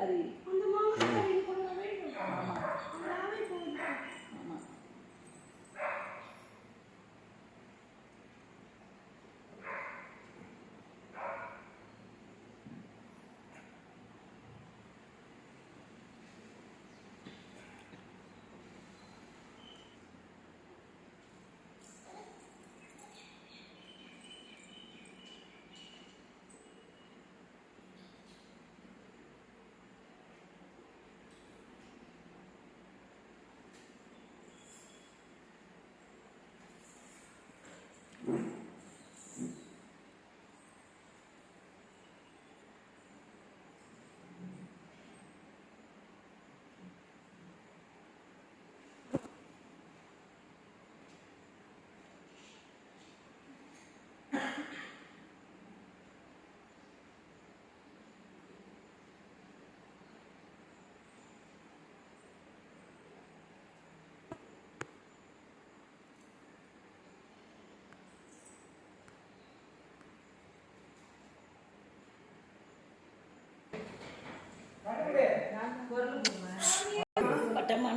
ఉంటుంది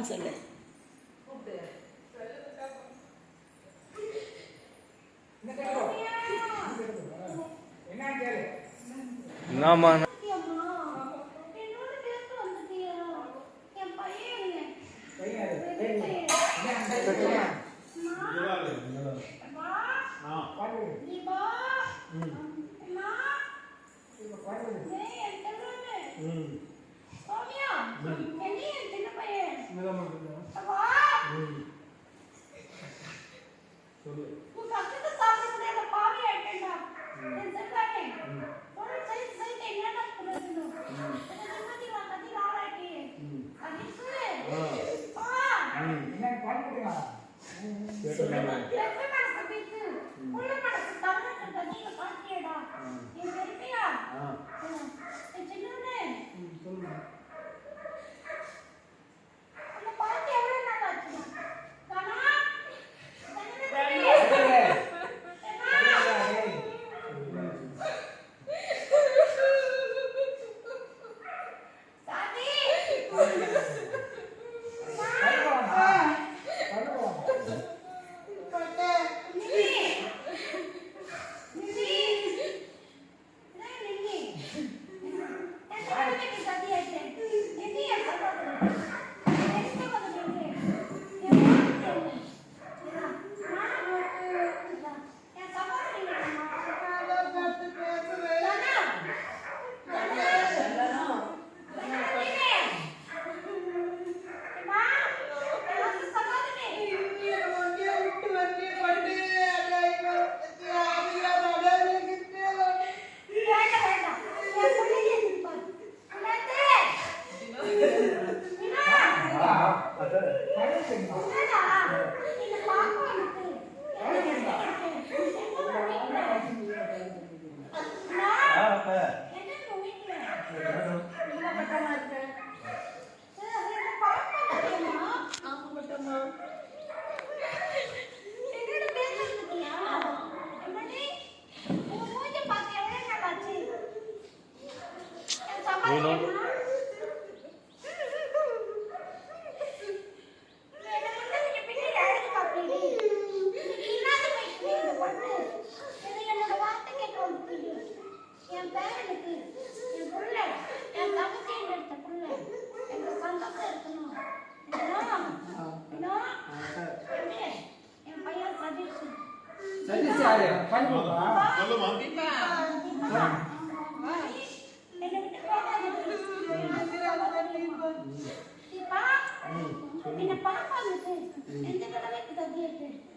வான்னு சொல்லு. என்னம்மா? பையன் மீனும் சதீஷ் யாரு? பையன் சொல்லுமா?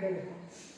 でる。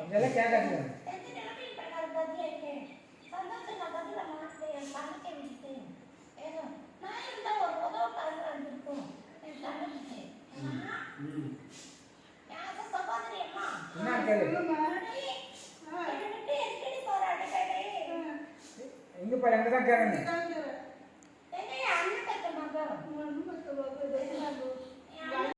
இதெல்லாம் கேட்காதீங்க என்ன கேளு? పరంగా తగ్గారండి